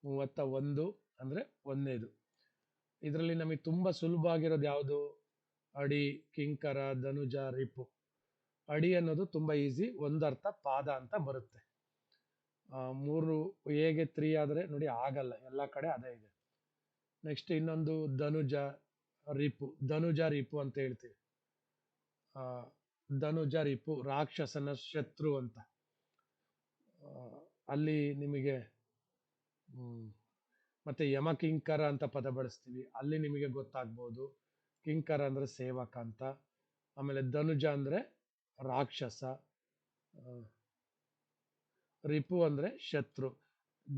ಮೂವತ್ತ ಒಂದು ಅಂದರೆ ಒಂದನೇದು ಇದರಲ್ಲಿ ನಮಗೆ ತುಂಬ ಸುಲಭ ಆಗಿರೋದು ಯಾವುದು? ಅಡಿ, ಕಿಂಕರ, ಧನುಜ ರಿಪು ಅಡಿ ಅನ್ನೋದು ತುಂಬ ಈಸಿ, ಒಂದು ಅರ್ಥ ಪಾದ ಅಂತ ಬರುತ್ತೆ. ಮೂರು ಹೇಗೆ ತ್ರೀ ಆದರೆ ನೋಡಿ ಆಗಲ್ಲ. ಎಲ್ಲ ಕಡೆ ಅದೇ ಇದೆ. ನೆಕ್ಸ್ಟ್ ಇನ್ನೊಂದು ಧನುಜ ರಿಪು ಧನುಜ ರಿಪು ಅಂತ ಹೇಳ್ತೀವಿ. ಧನುಜ ರಿಪು ರಾಕ್ಷಸನ ಶತ್ರು ಅಂತ. ಅಲ್ಲಿ ನಿಮಗೆ ಮತ್ತು ಯಮ ಕಿಂಕರ ಅಂತ ಪದ ಬಳಸ್ತೀವಿ. ಅಲ್ಲಿ ನಿಮಗೆ ಗೊತ್ತಾಗ್ಬೋದು. ಕಿಂಕರ ಅಂದ್ರೆ ಸೇವಕ ಅಂತ. ಆಮೇಲೆ ಧನುಜ ಅಂದ್ರೆ ರಾಕ್ಷಸ. ರಿಪು ಅಂದ್ರೆ ಶತ್ರು.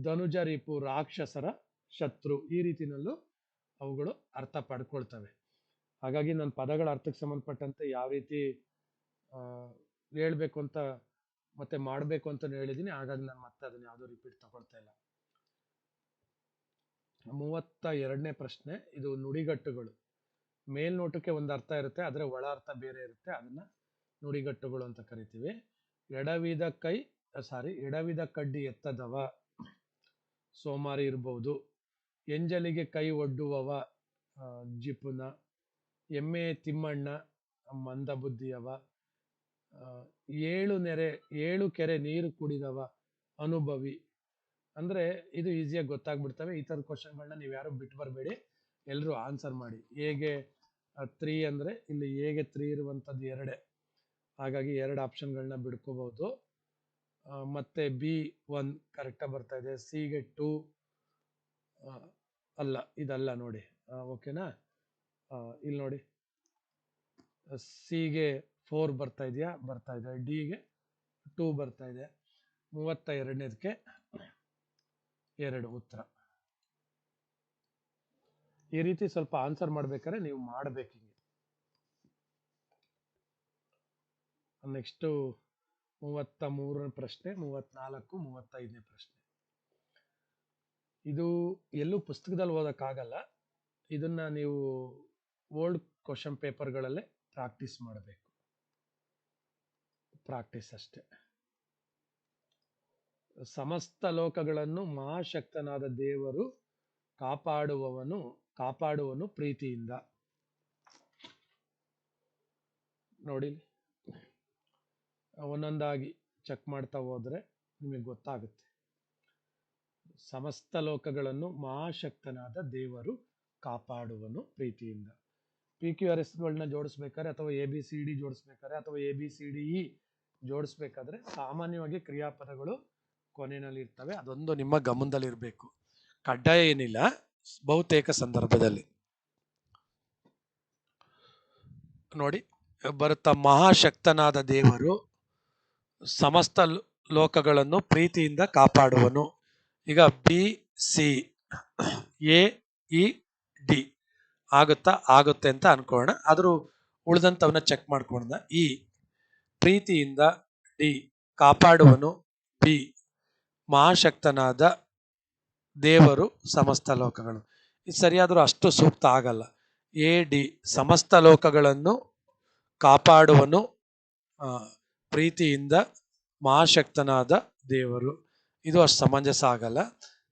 ಧನುಜ, ರಿಪು ರಾಕ್ಷಸರ ಶತ್ರು. ಈ ರೀತಿನಲ್ಲೂ ಅವುಗಳು ಅರ್ಥ ಪಡ್ಕೊಳ್ತವೆ. ಹಾಗಾಗಿ ನಾನು ಪದಗಳ ಅರ್ಥಕ್ಕೆ ಸಂಬಂಧಪಟ್ಟಂತೆ ಯಾವ ರೀತಿ ಹೇಳಬೇಕು ಅಂತ ಮತ್ತೆ ಮಾಡಬೇಕು ಅಂತ ಹೇಳಿದ್ದೀನಿ. ಹಾಗಾಗಿ ನಾನು ಮತ್ತೆ ಅದನ್ನ ಯಾವುದೋ ರಿಪೀಟ್ ತಗೊಳ್ತಾ ಇಲ್ಲ. ಮೂವತ್ತ ಎರಡನೇ ಪ್ರಶ್ನೆ ಇದು ನುಡಿಗಟ್ಟುಗಳು. ಮೇಲ್ನೋಟಕ್ಕೆ ಒಂದು ಅರ್ಥ ಇರುತ್ತೆ ಆದರೆ ಒಳ ಅರ್ಥ ಬೇರೆ ಇರುತ್ತೆ. ಅದನ್ನ ನುಡಿಗಟ್ಟುಗಳು ಅಂತ ಕರಿತೀವಿ. ಎಡವಿದ ಕೈ ಸಾರಿ ಎಡವಿದ ಕಡ್ಡಿ ಎತ್ತದವ. ಸೋಮಾರಿ ಇರ್ಬೋದು. ಎಂಜಲಿಗೆ ಕೈ ಒಡ್ಡುವವ ಆ, ಎಮ್ಮೆ ತಿಮ್ಮಣ್ಣ, ಮಂದ ಬುದ್ಧಿಯವ ಏಳು ನೆರೆ, ಏಳು ಕೆರೆ ನೀರು ಕುಡಿದವ ಅನುಭವಿ. ಅಂದ್ರೆ ಇದು ಈಸಿಯಾಗಿ ಗೊತ್ತಾಗ್ಬಿಡ್ತವೆ. ಈ ಥರದ ಕ್ವಶನ್ಗಳನ್ನ ನೀವು ಯಾರು ಬಿಟ್ಟು ಬರಬೇಡಿ. ಎಲ್ಲರೂ ಆನ್ಸರ್ ಮಾಡಿ. ಹೇಗೆ ತ್ರೀ ಅಂದ್ರೆ ಇಲ್ಲಿ ಹೇಗೆ ತ್ರೀ ಇರುವಂಥದ್ದು ಎರಡೇ. ಹಾಗಾಗಿ ಎರಡು ಆಪ್ಷನ್ಗಳನ್ನ ಬಿಡ್ಕೋಬಹುದು. ಮತ್ತೆ ಬಿ ಒನ್ ಕರೆಕ್ಟಾಗಿ ಬರ್ತಾ ಇದೆ. ಸಿಗೆ ಟೂ ಅಲ್ಲ, ಇದಲ್ಲ ನೋಡಿ. ಓಕೆನಾ ಇಲ್ಲಿ ನೋಡಿ. ಸಿಗೆ ಫೋರ್ ಬರ್ತಾ ಇದೆಯಾ? ಬರ್ತಾ ಇದೆ. ಡಿಗೆ ಟೂ ಬರ್ತಾ ಇದೆ. ಮೂವತ್ತ ಎರಡನೇದಕ್ಕೆ ಎರಡು ಉತ್ತರ. ಈ ರೀತಿ ಸ್ವಲ್ಪ ಆನ್ಸರ್ ಮಾಡ್ಬೇಕಾದ್ರೆ ನೀವು ಮಾಡಬೇಕು ಹಿಂಗೆ. ನೆಕ್ಸ್ಟು ಮೂವತ್ತ ಮೂರನೇ ಪ್ರಶ್ನೆ, ಮೂವತ್ನಾಲ್ಕು, ಮೂವತ್ತೈದನೇ ಪ್ರಶ್ನೆ. ಇದು ಎಲ್ಲೂ ಪುಸ್ತಕದಲ್ಲಿ ಓದೋಕ್ಕಾಗಲ್ಲ. ಇದನ್ನ ನೀವು ಓಲ್ಡ್ ಕ್ವಶನ್ ಪೇಪರ್ಗಳಲ್ಲೇ ಪ್ರಾಕ್ಟೀಸ್ ಮಾಡಬೇಕು. ಪ್ರಾಕ್ಟೀಸ್ ಅಷ್ಟೇ. ಸಮಸ್ತ ಲೋಕಗಳನ್ನು ಮಹಾಶಕ್ತನಾದ ದೇವರು ಕಾಪಾಡುವವನು, ಕಾಪಾಡುವನು ಪ್ರೀತಿಯಿಂದ. ನೋಡಿ, ಒಂದೊಂದಾಗಿ ಚೆಕ್ ಮಾಡ್ತಾ ಹೋದ್ರೆ ನಿಮಗೆ ಗೊತ್ತಾಗುತ್ತೆ. ಸಮಸ್ತ ಲೋಕಗಳನ್ನು ಮಹಾಶಕ್ತನಾದ ದೇವರು ಕಾಪಾಡುವನು ಪ್ರೀತಿಯಿಂದ. ಪಿ ಕ್ಯೂ ಆರ್ ಎಸ್ಗಳನ್ನ ಜೋಡಿಸ್ಬೇಕಾದ್ರೆ ಅಥವಾ ಎ ಬಿ ಸಿ ಡಿ ಜೋಡಿಸ್ಬೇಕಾದ್ರೆ ಅಥವಾ A B C D E ಜೋಡಿಸ್ಬೇಕಾದ್ರೆ ಸಾಮಾನ್ಯವಾಗಿ ಕ್ರಿಯಾಪದಗಳು ಕೊನೆಯಲ್ಲಿ ಇರ್ತವೆ. ಅದೊಂದು ನಿಮ್ಮ ಗಮನದಲ್ಲಿರಬೇಕು. ಕಡ್ಡಾಯ ಏನಿಲ್ಲ, ಬಹುತೇಕ ಸಂದರ್ಭದಲ್ಲಿ. ನೋಡಿ, ಬರುತ್ತಾ ಮಹಾಶಕ್ತನಾದ ದೇವರು ಸಮಸ್ತ ಲೋಕಗಳನ್ನು ಪ್ರೀತಿಯಿಂದ ಕಾಪಾಡುವನು. ಈಗ B C A E D ಆಗುತ್ತಾ, ಆಗುತ್ತೆ ಅಂತ ಅನ್ಕೊಳ್ಳೋಣ. ಆದರೂ ಉಳಿದಂಥವನ್ನ ಚೆಕ್ ಮಾಡ್ಕೊಂಡ ಇ ಪ್ರೀತಿಯಿಂದ ಡಿ, ಕಾಪಾಡುವನು. ಬಿ, ಮಹಾಶಕ್ತನಾದ ದೇವರು ಸಮಸ್ತ ಲೋಕಗಳು. ಇದು ಸರಿಯಾದರೂ ಅಷ್ಟು ಸೂಕ್ತ ಆಗಲ್ಲ. ಎ, ಡಿ, ಸಮಸ್ತ ಲೋಕಗಳನ್ನು ಕಾಪಾಡುವನು. ಪ್ರೀತಿಯಿಂದ ಮಹಾಶಕ್ತನಾದ ದೇವರು. ಇದು ಅಷ್ಟು ಸಮಂಜಸ ಆಗಲ್ಲ.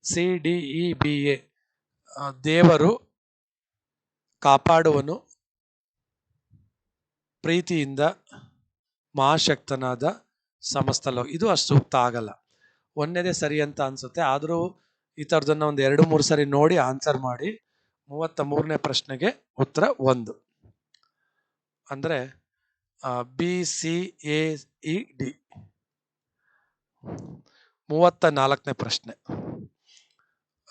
C, D, E, B, A ದೇವರು ಕಾಪಾಡುವನು. ಪ್ರೀತಿಯಿಂದ ಮಹಾಶಕ್ತನಾದ ಸಮಸ್ತ ಲೋಕ. ಇದು ಅಷ್ಟು ಸೂಕ್ತ ಆಗಲ್ಲ. ಒಂದೇದೇ ಸರಿ ಅಂತ ಅನ್ಸುತ್ತೆ. ಆದರೂ ಈ ಥರದನ್ನ ಒಂದು ಎರಡು, ಮೂರು ಸರಿ ನೋಡಿ ಆನ್ಸರ್ ಮಾಡಿ. ಮೂವತ್ತ ಮೂರನೇ ಪ್ರಶ್ನೆಗೆ ಉತ್ತರ ಒಂದು. ಅಂದ್ರೆ B C A E D ಮೂವತ್ತ ನಾಲ್ಕನೇ ಪ್ರಶ್ನೆ.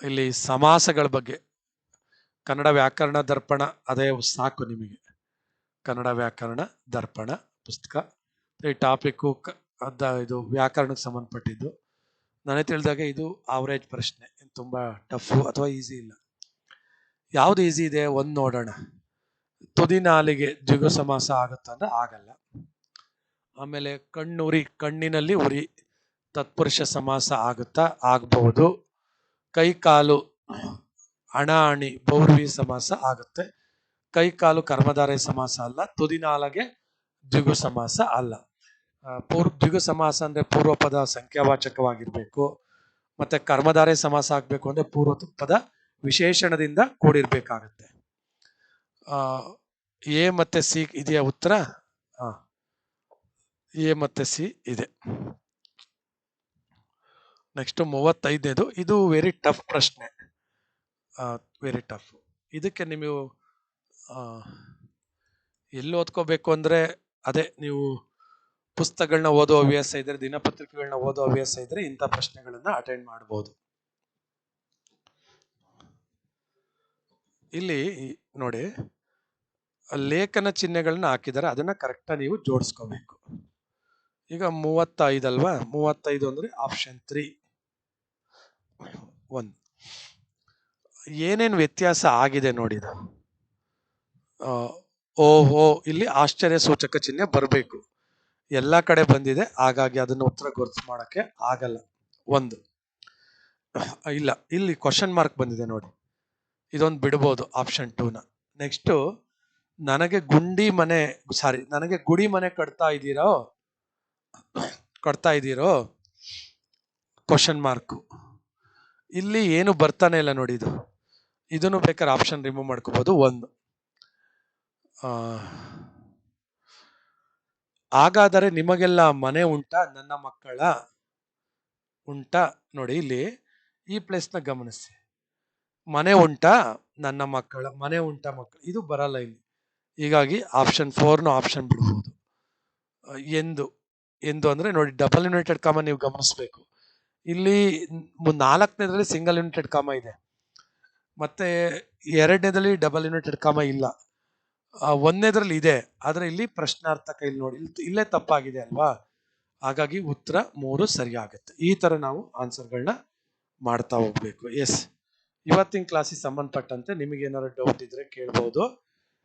ಇಲ್ಲಿ ಸಮಾಸಗಳ ಬಗ್ಗೆ. ಕನ್ನಡ ವ್ಯಾಕರಣ ದರ್ಪಣ, ಅದೇ ಸಾಕು ನಿಮಗೆ. ಕನ್ನಡ ವ್ಯಾಕರಣ ದರ್ಪಣ ಪುಸ್ತಕ. ಈ ಟಾಪಿಕ್ಕು ಅದ ಇದು ವ್ಯಾಕರಣಕ್ಕೆ ಸಂಬಂಧಪಟ್ಟಿದ್ದು. ನನಗೆ ತಿಳಿದಾಗ ಇದು ಆವರೇಜ್ ಪ್ರಶ್ನೆ ತುಂಬ ಟಫು ಅಥವಾ ಈಸಿ ಇಲ್ಲ. ಯಾವುದು ಈಸಿ ಇದೆ ಒಂದು ನೋಡೋಣ. ತುದಿ ನಾಲಿಗೆ ದ್ವಿಗು ಸಮಾಸ ಆಗುತ್ತ ಅಂದ್ರೆ ಆಗಲ್ಲ. ಆಮೇಲೆ ಕಣ್ಣುರಿ ಕಣ್ಣಿನಲ್ಲಿ ಉರಿ ತತ್ಪುರುಷ ಸಮಾಸ ಆಗುತ್ತಾ ಆಗಬಹುದು. ಕೈ ಕಾಲು ಹಣ ಅಣಿ ಪೌರ್ವಿ ಸಮಾಸ ಆಗುತ್ತೆ. ಕೈ, ಕಾಲು ಕರ್ಮಧಾರಯ ಸಮಾಸ ಅಲ್ಲ ತುದಿನಾಲಗೆ ದ್ವಿಗು ಸಮಾಸ ಅಲ್ಲ. ಪೂರ್ವ ದ್ವಿಗು ಸಮಾಸ ಅಂದ್ರೆ ಪೂರ್ವ ಪದ ಸಂಖ್ಯಾವಾಚಕವಾಗಿರ್ಬೇಕು, ಮತ್ತೆ ಕರ್ಮಧಾರಯ ಸಮಾಸ ಆಗ್ಬೇಕು ಅಂದ್ರೆ ಪೂರ್ವ ಪದ ವಿಶೇಷಣದಿಂದ ಕೂಡಿರ್ಬೇಕಾಗತ್ತೆ. ಎ ಮತ್ತೆ ಸಿ ಇದೆಯಾ ಉತ್ತರ? ಎ ಮತ್ತೆ ಸಿ ಇದೆ. ನೆಕ್ಸ್ಟ್ ಮೂವತ್ತೈದನೇದು, ಇದು ವೆರಿ ಟಫ್ ಪ್ರಶ್ನೆ. ವೆರಿ ಟಫ್ ಇದಕ್ಕೆ ನೀವು ಎಲ್ಲಿ ಓದ್ಕೋಬೇಕು ಅಂದರೆ, ಅದೇ ನೀವು ಪುಸ್ತಕಗಳನ್ನ ಓದೋ ಹವ್ಯಾಸ ಇದ್ರೆ ದಿನಪತ್ರಿಕೆಗಳನ್ನ ಓದೋ ಹವ್ಯಾಸ ಇದ್ರೆ ಇಂಥ ಪ್ರಶ್ನೆಗಳನ್ನ ಅಟೆಂಡ್ ಮಾಡ್ಬೋದು. ಇಲ್ಲಿ ನೋಡಿ, ಲೇಖನ ಚಿಹ್ನೆಗಳನ್ನ ಹಾಕಿದ್ದಾರೆ ಅದನ್ನ ಕರೆಕ್ಟಾಗಿ ನೀವು ಜೋಡಿಸ್ಕೋಬೇಕು. ಈಗ ಮೂವತ್ತೈದು ಅಲ್ವಾ? ಮೂವತ್ತೈದು ಅಂದ್ರೆ ಆಪ್ಷನ್ ತ್ರೀ ಒಂದು ಏನೇನು ವ್ಯತ್ಯಾಸ ಆಗಿದೆ ನೋಡಿ ಓ ಓ ಇಲ್ಲಿ ಆಶ್ಚರ್ಯ ಸೂಚಕ ಚಿಹ್ನೆ ಬರಬೇಕು. ಎಲ್ಲ ಕಡೆ ಬಂದಿದೆ, ಹಾಗಾಗಿ ಅದನ್ನು ಉತ್ತರ ಗುರುತು ಮಾಡಕ್ಕೆ ಆಗಲ್ಲ. ಒಂದು. ಇಲ್ಲ, ಇಲ್ಲಿ ಕ್ವಶನ್ ಮಾರ್ಕ್ ಬಂದಿದೆ ನೋಡಿ. ಇದೊಂದು ಬಿಡ್ಬೋದು ಆಪ್ಷನ್ ಟೂನ ನೆಕ್ಸ್ಟು ನನಗೆ ಗುಂಡಿ ಮನೆ ಸಾರಿ ನನಗೆ ಗುಡಿ ಮನೆ ಕಟ್ತಾ ಇದ್ದೀರೋ ಕಟ್ತಾ ಇದ್ದೀರೋ ಕ್ವಶನ್ ಮಾರ್ಕು ಇಲ್ಲಿ ಏನು ಬರ್ತಾನೆ ಇಲ್ಲ ನೋಡಿ ಇದು. ಇದನ್ನು ಬೇಕಾದ್ರೆ ಆಪ್ಷನ್ ರಿಮೂವ್ ಮಾಡ್ಕೋಬೋದು. ಒಂದು. ಹಾಗಾದರೆ ನಿಮಗೆಲ್ಲ ಮನೆ ಉಂಟಾ? ನನ್ನ ಮಕ್ಕಳ ಉಂಟಾ? ನೋಡಿ ಇಲ್ಲಿ ಈ ಪ್ಲೇಸ್ನ ಗಮನಿಸಿ. ಮನೆ ಉಂಟಾ? ನನ್ನ ಮಕ್ಕಳ ಮನೆ ಉಂಟಾ ಮಕ್ಕಳು ಇದು ಬರಲ್ಲ ಇಲ್ಲಿ. ಹೀಗಾಗಿ ಆಪ್ಷನ್ ಫೋರ್ನ ಆಪ್ಷನ್ ಬಿಡ್ಬೋದು. ಎಂದು ಎಂದು ಅಂದ್ರೆ ನೋಡಿ ಡಬಲ್ ಯುನೈಟೆಡ್ ಕಾಮ ನೀವು ಗಮನಿಸಬೇಕು. ಇಲ್ಲಿ ನಾಲ್ಕನೇದ್ರಲ್ಲಿ ಸಿಂಗಲ್ ಯುನೈಟೆಡ್ ಕಾಮ ಇದೆ. ಮತ್ತೆ ಎರಡನೇದಲ್ಲಿ ಡಬಲ್ ಯುನಿಟೆಡ್ ಕಾಮ ಇಲ್ಲ. ಒಂದನೇದ್ರಲ್ಲಿ ಇದೆ, ಆದರೆ ಇಲ್ಲಿ ಪ್ರಶ್ನಾರ್ಥಕ ಇಲ್ಲಿ ನೋಡಿ, ಇಲ್ಲಿ- ತಪ್ಪಾಗಿದೆ ಅಲ್ವಾ? ಹಾಗಾಗಿ ಉತ್ತರ ಮೂರು ಸರಿ ಆಗುತ್ತೆ ಈ ತರ ನಾವು ಆನ್ಸರ್ಗಳನ್ನ ಮಾಡ್ತಾ ಹೋಗ್ಬೇಕು. ಎಸ್ ಇವತ್ತಿನ ಕ್ಲಾಸಿಗೆ ಸಂಬಂಧಪಟ್ಟಂತೆ ನಿಮಗೆ ಏನಾದ್ರು ಡೌಟ್ ಇದ್ರೆ ಕೇಳ್ಬೋದು.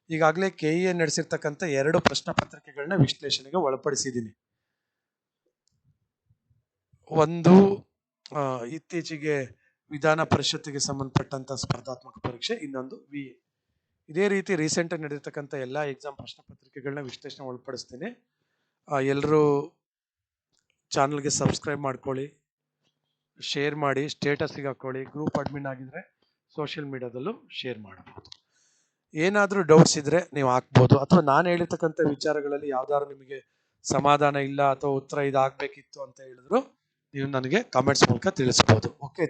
ಈಗಾಗಲೇ ಕೆ ಇ ನಡೆಸಿರ್ತಕ್ಕಂಥ ಎರಡು ಪ್ರಶ್ನೆ ಪತ್ರಿಕೆಗಳನ್ನ ವಿಶ್ಲೇಷಣೆಗೆ ಒಳಪಡಿಸಿದ್ದೀನಿ. ಒಂದು ಇತ್ತೀಚೆಗೆ ವಿಧಾನ ಪರಿಷತ್ತಿಗೆ ಸಂಬಂಧಪಟ್ಟಂತ ಸ್ಪರ್ಧಾತ್ಮಕ ಪರೀಕ್ಷೆ, ಇನ್ನೊಂದು ವಿ ಎ ಇದೇ ರೀತಿ ರೀಸೆಂಟ್ ಆಗಿ ನಡೆದಿರ್ತಕ್ಕಂಥ ಎಲ್ಲ ಎಕ್ಸಾಮ್ ಪ್ರಶ್ನೆ ಪತ್ರಿಕೆಗಳನ್ನ ವಿಶ್ಲೇಷಣೆ ಒಳಪಡಿಸ್ತೀನಿ. ಎಲ್ಲರೂ ಚಾನಲ್ಗೆ ಸಬ್ಸ್ಕ್ರೈಬ್ ಮಾಡ್ಕೊಳ್ಳಿ ಶೇರ್ ಮಾಡಿ ಸ್ಟೇಟಸ್ಗೆ ಹಾಕೊಳ್ಳಿ ಗ್ರೂಪ್ ಅಡ್ಮಿನ್ ಆಗಿದ್ರೆ ಸೋಷಿಯಲ್ ಮೀಡಿಯಾದಲ್ಲೂ ಶೇರ್ ಮಾಡಬಹುದು. ಏನಾದರೂ ಡೌಟ್ಸ್ ಇದ್ರೆ ನೀವು ಹಾಕ್ಬೋದು. ಅಥವಾ ನಾನು ಹೇಳಿರ್ತಕ್ಕಂಥ ವಿಚಾರಗಳಲ್ಲಿ ಯಾವ್ದಾದ್ರು ನಿಮಗೆ ಸಮಾಧಾನ ಇಲ್ಲ ಅಥವಾ ಉತ್ತರ ಇದಾಗಬೇಕಿತ್ತು ಅಂತ ಹೇಳಿದ್ರು, ನೀವು ನನಗೆ ಕಾಮೆಂಟ್ಸ್ ಮೂಲಕ ತಿಳಿಸ್ಬೋದು. ಓಕೆ